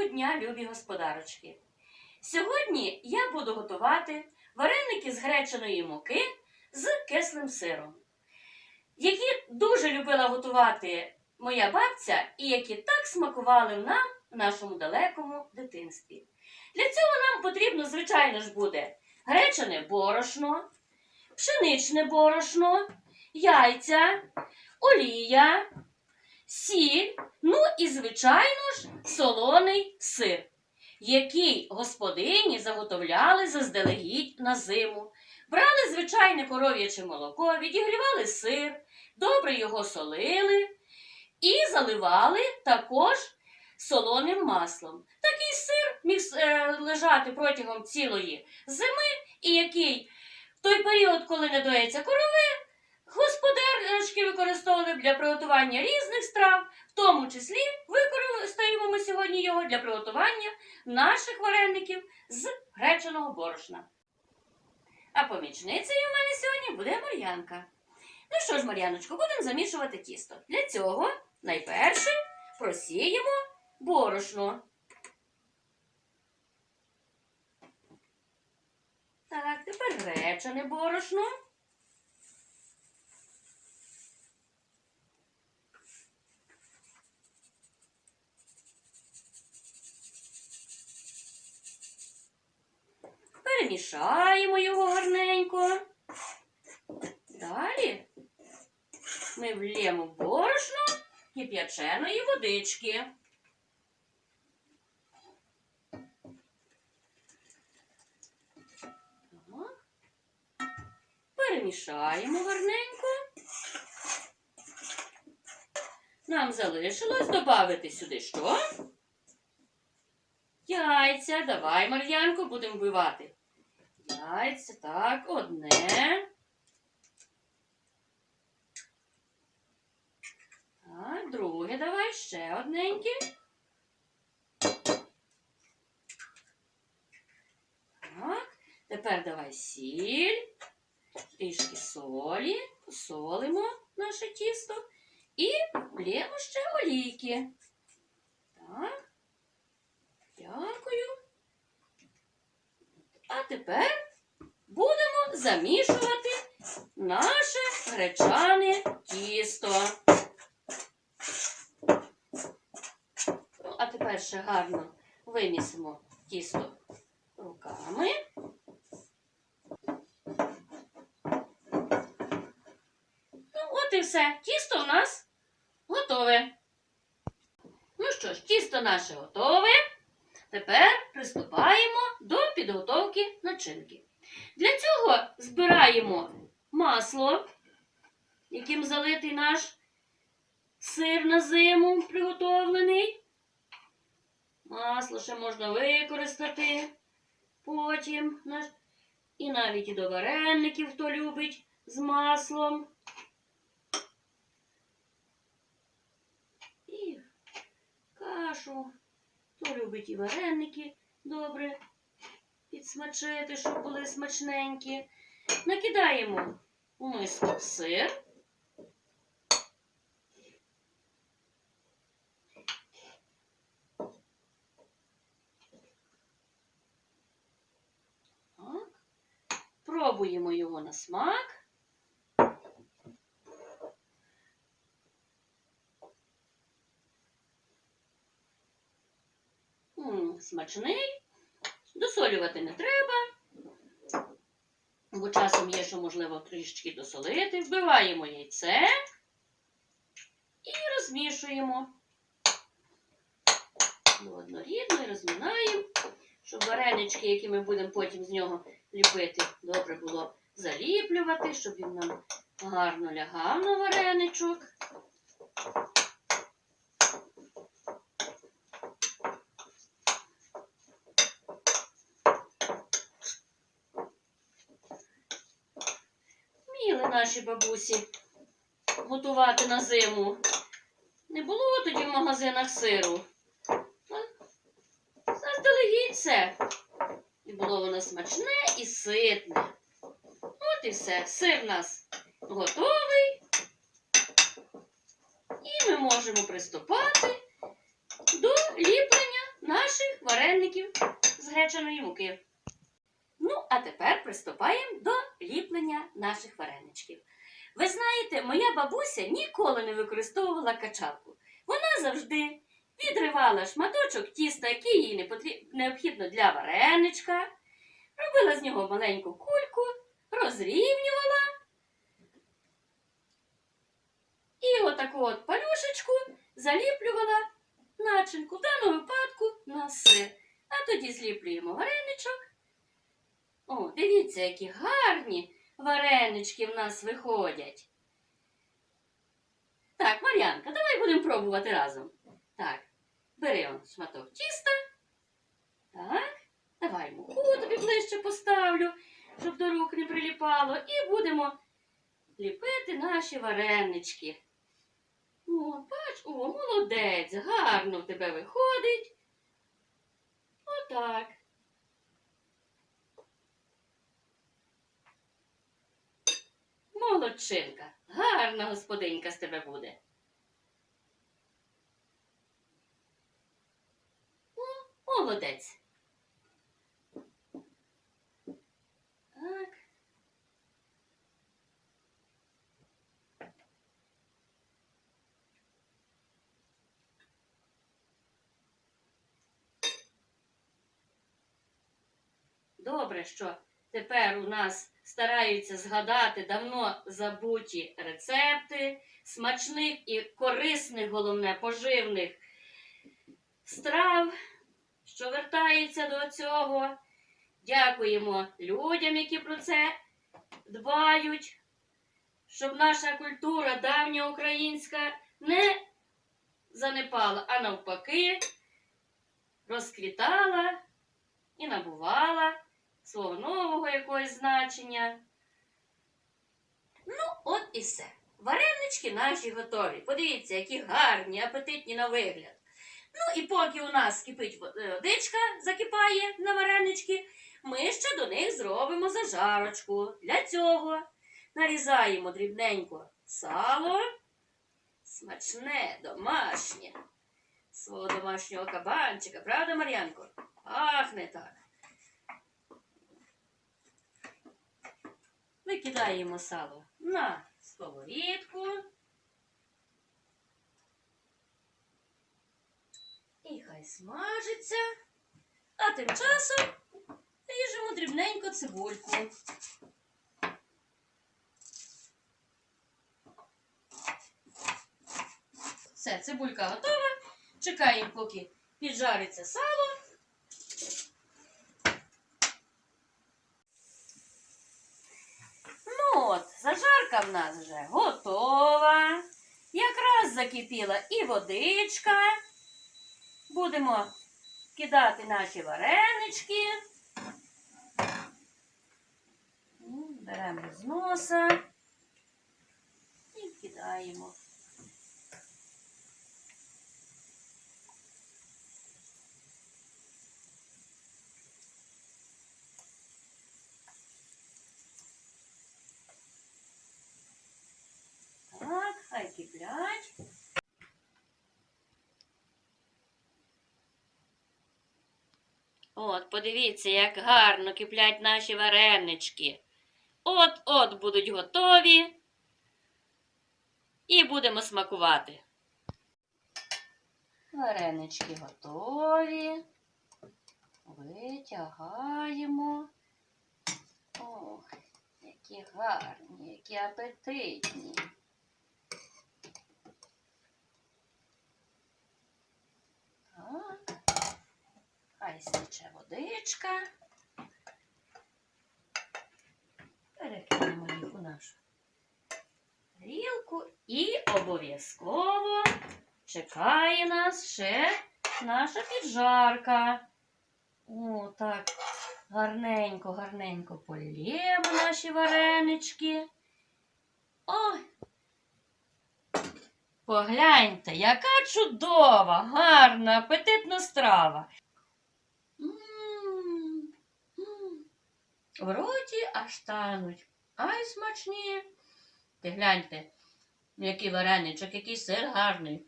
Доброго дня, любі господарочки! Сьогодні я буду готувати вареники з гречаної муки з кислим сиром, які дуже любила готувати моя бабця і які так смакували нам в нашому далекому дитинстві. Для цього нам потрібно, звичайно ж, буде гречане борошно, пшеничне борошно, яйця, олія, сіль, ну і, звичайно ж, солоний сир, який господині заготовляли заздалегідь на зиму. Брали звичайне коров'яче молоко, відігрівали сир, добре його солили і заливали також солоним маслом. Такий сир міг е, лежати протягом цілої зими, і який в той період, коли не для приготування різних страв, в тому числі використаємо ми сьогодні його для приготування наших вареників з гречаного борошна. А помічницею в мене сьогодні буде Мар'янка. Ну що ж, Мар'яночко, будемо замішувати тісто. Для цього найперше просіємо борошно. Так, тепер гречане борошно. Перемішаємо його гарненько. Далі ми влємо борошно кип'яченої водички. Перемішаємо гарненько. Нам залишилось додати сюди що? Яйця. Давай, Мар'янко, будемо вбивати. Яйця, так, одне. Так, друге давай, ще одненьке. Так, тепер давай сіль, трішки солі, посолимо наше тісто і влємо ще олійки. Так, дякую. А тепер замішувати наше гречане тісто. Ну, а тепер ще гарно вимісимо тісто руками. Ну, от і все. Тісто в нас готове. Ну що ж, тісто наше готове. Тепер приступаємо до підготовки начинки. Для цього збираємо масло, яким залитий наш сир на зиму приготовлений. Масло ще можна використати потім. І навіть і до вареників, хто любить з маслом. І кашу. Хто любить і вареники добре підсмачити, щоб були смачненькі. Накидаємо у миску сир. Так. Пробуємо його на смак. Смачний. Досолювати не треба. Бо часом є, що можливо трішечки досолити. Вбиваємо яйце і розмішуємо. До однорідно і розмінаємо, щоб варенички, які ми будемо потім з нього ліпити, добре було заліплювати, щоб він нам гарно лягав на вареничок. Наші бабусі готувати на зиму. Не було тоді в магазинах сиру. Заздалегідь все. І було воно смачне і ситне. От і все. Сир у нас готовий. І ми можемо приступати до ліплення наших вареників з гречаної муки. Ну, а тепер приступаємо до ліплення наших вареничків. Ви знаєте, моя бабуся ніколи не використовувала качалку. Вона завжди відривала шматочок тіста, який їй не потріб... необхідно для вареничка, робила з нього маленьку кульку, розрівнювала. І отаку от палюшечку заліплювала начинку, в даному випадку на сир. А тоді зліплюємо вареничок. О, дивіться, які гарні варенички в нас виходять. Так, Мар'янка, давай будемо пробувати разом. Так, бери он шматок тіста. Так, давай муку тобі ближче поставлю, щоб до рук не приліпало. І будемо ліпити наші варенички. О, бач, о, молодець, гарно в тебе виходить. Отак. Молодчинка, гарна господинька з тебе буде. О, молодець. Так. Добре, що тепер у нас стараються згадати давно забуті рецепти смачних і корисних, головне, поживних страв, що вертаються до цього. Дякуємо людям, які про це дбають, щоб наша культура давня українська не занепала, а навпаки, розквітала і набувала свого нового якогось значення. Ну, от і все. Варенички наші готові. Подивіться, які гарні, апетитні на вигляд. Ну і поки у нас кипить водичка, закипає на варенички, ми ще до них зробимо зажарочку. Для цього нарізаємо дрібненько сало, смачне, домашнє, свого домашнього кабанчика, правда, Мар'янко? Пахне так. Викидаємо сало на сковорідку. І хай смажиться. А тим часом ріжемо дрібненько цибульку. Все, цибулька готова. Чекаємо, поки піджариться сало. Ну от, зажарка в нас вже готова. Якраз закипіла і водичка. Будемо кидати наші варенички. Беремо з носа і кидаємо. Так, хай киплять. От, подивіться, як гарно киплять наші варенички. От-от будуть готові. І будемо смакувати. Варенички готові. Витягаємо. Ох, які гарні, які апетитні. Так. Хай стече водичка. Перекинемо їх у нашу тарілку і обов'язково чекає нас ще наша піджарка. О, так, гарненько, гарненько полємо наші варенички. Ой, Погляньте, яка чудова, гарна, апетитна страва. В роті аж тануть. Ай смачні. Ти гляньте, який вареничок, який сир гарний,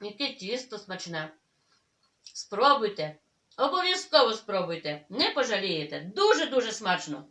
яке тісто смачне. Спробуйте Обов'язково спробуйте, не пожалієте. Дуже-дуже смачно.